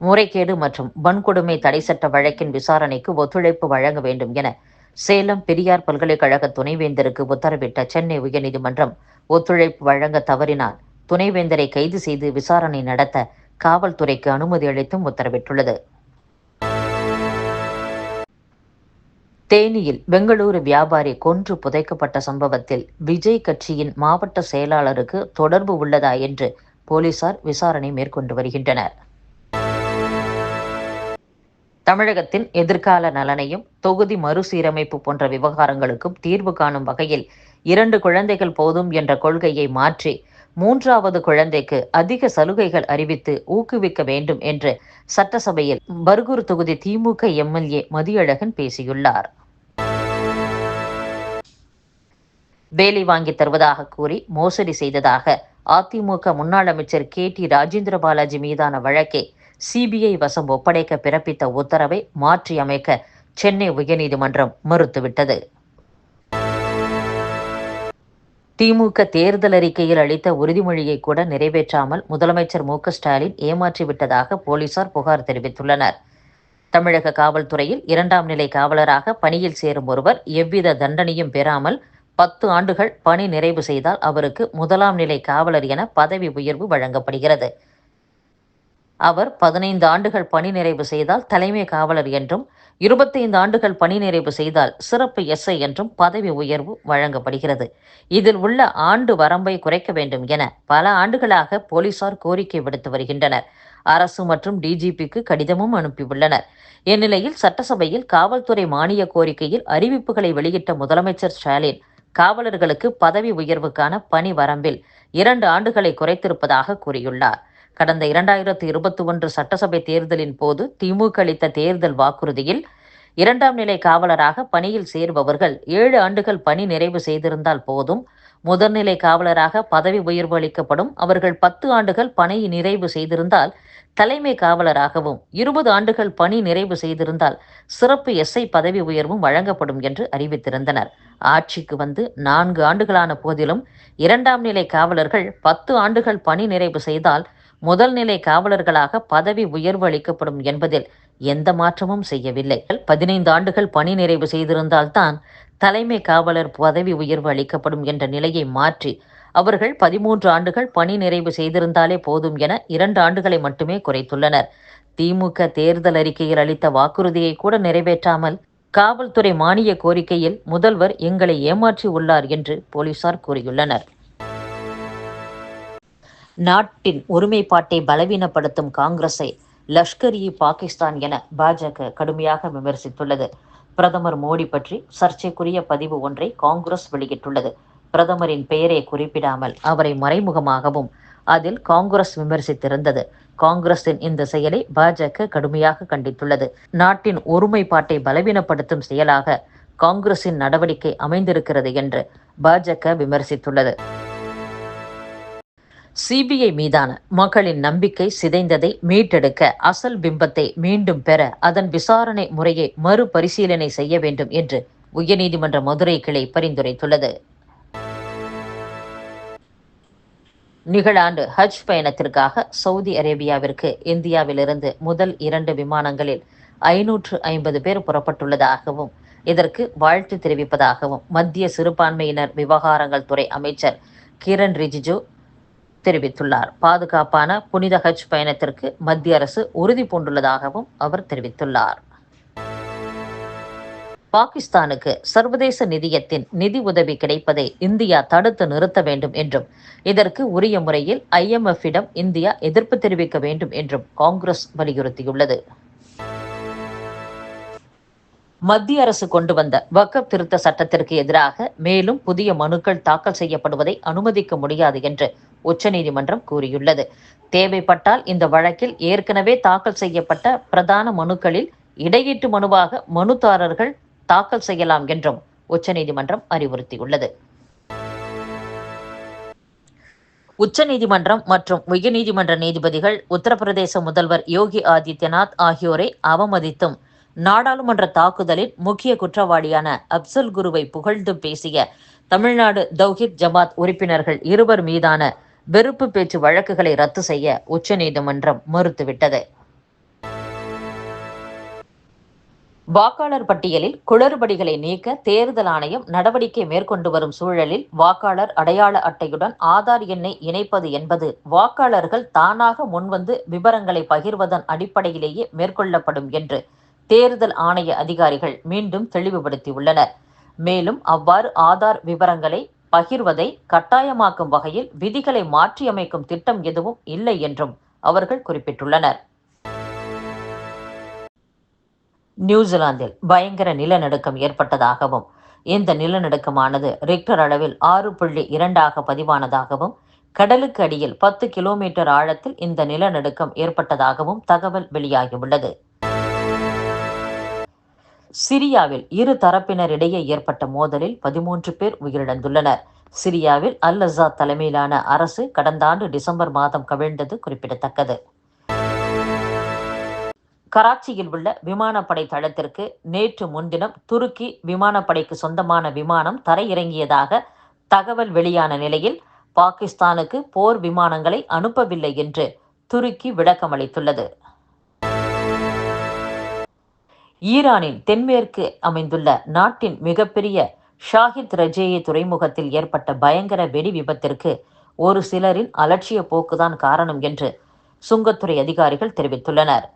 முறைகேடு மற்றும் வன்கொடுமை தடை சட்ட வழக்கின் விசாரணைக்கு ஒத்துழைப்பு வழங்க வேண்டும் என சேலம் பெரியார் பல்கலைக்கழக துணைவேந்தருக்கு உத்தரவிட்ட சென்னை உயர்நீதிமன்றம் ஒத்துழைப்பு வழங்க தவறினால் துணைவேந்தரை கைது செய்து விசாரணை நடத்த காவல்துறைக்கு அனுமதி அளித்தும் உத்தரவிட்டுள்ளது. தேனியில் பெங்களூரு வியாபாரி கொன்று புதைக்கப்பட்ட சம்பவத்தில் விஜய் கட்சியின் மாவட்ட செயலாளருக்கு தொடர்பு உள்ளதா என்று போலீசார் விசாரணை மேற்கொண்டு வருகின்றனர். தமிழகத்தின் எதிர்கால நலனையும் தொகுதி மறுசீரமைப்பு போன்ற விவகாரங்களுக்கும் தீர்வு காணும் வகையில் இரண்டு குழந்தைகள் போதும் என்ற கொள்கையை மாற்றி மூன்றாவது குழந்தைக்கு அதிக சலுகைகள் அறிவித்து ஊக்குவிக்க வேண்டும் என்று சட்டசபையில் பர்கூர் தொகுதி திமுக எம்எல்ஏ மதியழகன் பேசியுள்ளார். வேலை வாங்கி தருவதாக கூறி மோசடி செய்ததாக அதிமுக முன்னாள் அமைச்சர் கே டி ராஜேந்திர பாலாஜி மீதான வழக்கை சிபிஐ வசம் ஒப்படைக்க பிறப்பித்த உத்தரவை மாற்றி அமைக்க சென்னை உயர்நீதிமன்றம் மறுத்துவிட்டது. திமுக தேர்தல் அறிக்கையில் அளித்த உறுதிமொழியை கூட நிறைவேற்றாமல் முதலமைச்சர் மு ஸ்டாலின் ஏமாற்றிவிட்டதாக போலீசார் புகார் தெரிவித்துள்ளனர். தமிழக காவல்துறையில் இரண்டாம் நிலை காவலராக பணியில் சேரும் ஒருவர் எவ்வித தண்டனையும் பெறாமல் பத்து ஆண்டுகள் பணி நிறைவு செய்தால் அவருக்கு முதலாம் நிலை காவலர் என பதவி உயர்வு வழங்கப்படுகிறது. அவர் பதினைந்து ஆண்டுகள் பணி நிறைவு செய்தால் தலைமை காவலர் என்றும் இருபத்தைந்து ஆண்டுகள் பணி நிறைவு செய்தால் சிறப்பு எஸ்ஐ என்றும் பதவி உயர்வு வழங்கப்படுகிறது. இதில் உள்ள ஆண்டு வரம்பை குறைக்க வேண்டும் என பல ஆண்டுகளாக போலீசார் கோரிக்கை விடுத்து வருகின்றனர். அரசு மற்றும் டிஜிபிக்கு கடிதமும் அனுப்பியுள்ளனர். இந்நிலையில் சட்டசபையில் காவல்துறை மானிய கோரிக்கையில் அறிவிப்புகளை வெளியிட்ட முதலமைச்சர் ஸ்டாலின் காவலர்களுக்கு பதவி உயர்வுக்கான பணி வரம்பில் இரண்டு ஆண்டுகளை குறைத்திருப்பதாக கூறியுள்ளார். கடந்த இரண்டாயிரத்து இருபத்தி ஒன்று சட்டசபை தேர்தலின் போது திமுக அளித்த தேர்தல் வாக்குறுதியில் இரண்டாம் நிலை காவலராக பணியில் சேர்பவர்கள் ஏழு ஆண்டுகள் பணி நிறைவு செய்திருந்தால் போதும். முதல்நிலை காவலராக பதவி உயர்வு அளிக்கப்படும் அவர்கள் பத்து ஆண்டுகள் பணி நிறைவு செய்திருந்தால் தலைமை காவலராகவும் இருபது ஆண்டுகள் பணி நிறைவு செய்திருந்தால் சிறப்பு எஸ்ஐ பதவி உயர்வும் வழங்கப்படும் என்று அறிவித்திருந்தனர். ஆட்சிக்கு வந்து நான்கு ஆண்டுகளான போதிலும் இரண்டாம் நிலை காவலர்கள் பத்து ஆண்டுகள் பணி நிறைவு செய்தால் முதல் நிலை காவலர்களாக பதவி உயர்வு அளிக்கப்படும் என்பதில் எந்த மாற்றமும் செய்யவில்லை. பதினைந்து ஆண்டுகள் பணி நிறைவு செய்திருந்தால்தான் தலைமை காவலர் பதவி உயர்வு அளிக்கப்படும் என்ற நிலையை மாற்றி அவர்கள் பதிமூன்று ஆண்டுகள் பணி நிறைவு செய்திருந்தாலே போதும் என இரண்டு ஆண்டுகளை மட்டுமே குறைத்துள்ளனர். திமுக தேர்தல் அறிக்கையில் அளித்த வாக்குறுதியை கூட நிறைவேற்றாமல் காவல்துறை மானிய கோரிக்கையில் முதல்வர் எங்களை ஏமாற்றி உள்ளார் என்று போலீசார் கூறியுள்ளனர். நாட்டின் ஒருமைப்பாட்டை பலவீனப்படுத்தும் காங்கிரஸை லஷ்கர் இ பாகிஸ்தான் என பாஜக கடுமையாக விமர்சித்துள்ளது. பிரதமர் மோடி பற்றி சர்ச்சைக்குரிய பதிவு ஒன்றை காங்கிரஸ் வெளியிட்டுள்ளது. பிரதமரின் பெயரை குறிப்பிடாமல் அவரை மறைமுகமாகவும் அதில் காங்கிரஸ் விமர்சித்திருந்தது. காங்கிரசின் இந்த செயலை பாஜக கடுமையாக கண்டித்துள்ளது. நாட்டின் ஒருமைப்பாட்டை பலவீனப்படுத்தும் செயலாக காங்கிரசின் நடவடிக்கை அமைந்திருக்கிறது என்று பாஜக விமர்சித்துள்ளது. சிபிஐ மீதான மக்களின் நம்பிக்கை சிதைந்ததை மீட்டெடுக்க அசல் பிம்பத்தை மீண்டும் பெற அதன் விசாரணை முறையை மறுபரிசீலனை செய்ய வேண்டும் என்று உயர்நீதிமன்ற மதுரை கிளை பரிந்துரைத்துள்ளது. நிகழாண்டு ஹஜ் பயணத்திற்காக சவுதி அரேபியாவிற்கு இந்தியாவிலிருந்து முதல் இரண்டு விமானங்களில் ஐநூற்று ஐம்பது பேர் புறப்பட்டுள்ளதாகவும் இதற்கு வாழ்த்து தெரிவிப்பதாகவும் மத்திய சிறுபான்மையினர் விவகாரங்கள் துறை அமைச்சர் கிரண் ரிஜிஜு தெரிவித்துள்ளார். பாதுகாப்பான புனித ஹஜ் பயணத்திற்கு மத்திய அரசு உறுதி பூண்டுள்ளதாகவும் அவர் தெரிவித்துள்ளார். பாகிஸ்தானுக்கு சர்வதேச நிதியத்தின் நிதி உதவி கிடைப்பதை இந்தியா தடுத்து நிறுத்த வேண்டும் என்றும் இதற்கு உரிய முறையில் ஐஎம்எஃப்பிடம் இந்தியா எதிர்ப்பு தெரிவிக்க வேண்டும் என்றும் காங்கிரஸ் வலியுறுத்தியுள்ளது. மத்திய அரசு கொண்டு வந்த வக்கப் திருத்த சட்டத்திற்கு எதிராக மேலும் புதிய மனுக்கள் தாக்கல் செய்யப்படுவதை அனுமதிக்க முடியாது என்று உச்சநீதிமன்றம் கூறியுள்ளது. தேவைப்பட்டால் இந்த வழக்கில் ஏற்கனவே தாக்கல் செய்யப்பட்ட பிரதான மனுக்களில் இடையீட்டு மனுவாக மனுதாரர்கள் தாக்கல் செய்யலாம் என்றும் உச்சநீதிமன்றம் அறிவுறுத்தியுள்ளது. உச்சநீதிமன்றம் மற்றும் உயர்நீதிமன்ற நீதிபதிகள் உத்தரப்பிரதேச முதல்வர் யோகி ஆதித்யநாத் ஆகியோரை அவமதித்தும் நாடாளுமன்ற தாக்குதலில் முக்கிய குற்றவாளியான அப்சல் குருவை புகழ்ந்து பேசிய தமிழ்நாடு தௌஹித் ஜமாத் உறுப்பினர்கள் இருவர் மீதான வெறுப்பு பேச்சு வழக்குகளை ரத்து செய்ய உச்சநீதிமன்றம் மறுத்துவிட்டது. வாக்காளர் பட்டியலில் குளறுபடிகளை நீக்க தேர்தல் ஆணையம் நடவடிக்கை மேற்கொண்டு வரும் சூழலில் வாக்காளர் அடையாள அட்டையுடன் ஆதார் எண்ணை இணைப்பது என்பது வாக்காளர்கள் தானாக முன்வந்து விவரங்களை பகிர்வதன் அடிப்படையிலேயே மேற்கொள்ளப்படும் என்று தேர்தல் ஆணைய அதிகாரிகள் மீண்டும் தெளிவுபடுத்தியுள்ளனர். மேலும் அவ்வாறு ஆதார் விவரங்களை பகிர்வதை கட்டாயமாக்கும் வகையில் விதிகளை மாற்றியமைக்கும் திட்டம் எதுவும் இல்லை என்றும் அவர்கள் குறிப்பிட்டுள்ளனர். நியூசிலாந்தில் பயங்கர நிலநடுக்கம் ஏற்பட்டதாகவும் இந்த நிலநடுக்கமானது ரிக்டர் அளவில் ஆறு புள்ளி இரண்டாக பதிவானதாகவும் கடலுக்கு அடியில் பத்து கிலோமீட்டர் ஆழத்தில் இந்த நிலநடுக்கம் ஏற்பட்டதாகவும் தகவல் வெளியாகியுள்ளது. சிரியாவில் இரு தரப்பினரிடையே ஏற்பட்ட மோதலில் பதிமூன்று பேர் உயிரிழந்துள்ளனர். சிரியாவில் அல் அசாத் தலைமையிலான அரசு கடந்த ஆண்டு டிசம்பர் மாதம் கவிழ்ந்தது குறிப்பிடத்தக்கது. கராச்சியில் உள்ள விமானப்படை தளத்திற்கு நேற்று முன்தினம் துருக்கி விமானப்படைக்கு சொந்தமான விமானம் தரையிறங்கியதாக தகவல் வெளியான நிலையில் பாகிஸ்தானுக்கு போர் விமானங்களை அனுப்பவில்லை என்று துருக்கி விளக்கமளித்துள்ளது. ஈரானின் தென்மேற்கு அமைந்துள்ள நாட்டின் மிகப்பெரிய ஷாஹித் ரஜேயி துறைமுகத்தில் ஏற்பட்ட பயங்கர வெடி விபத்திற்கு ஒரு சிலரின் அலட்சிய போக்குதான் காரணம் என்று சுங்கத்துறை அதிகாரிகள் தெரிவித்துள்ளனர்.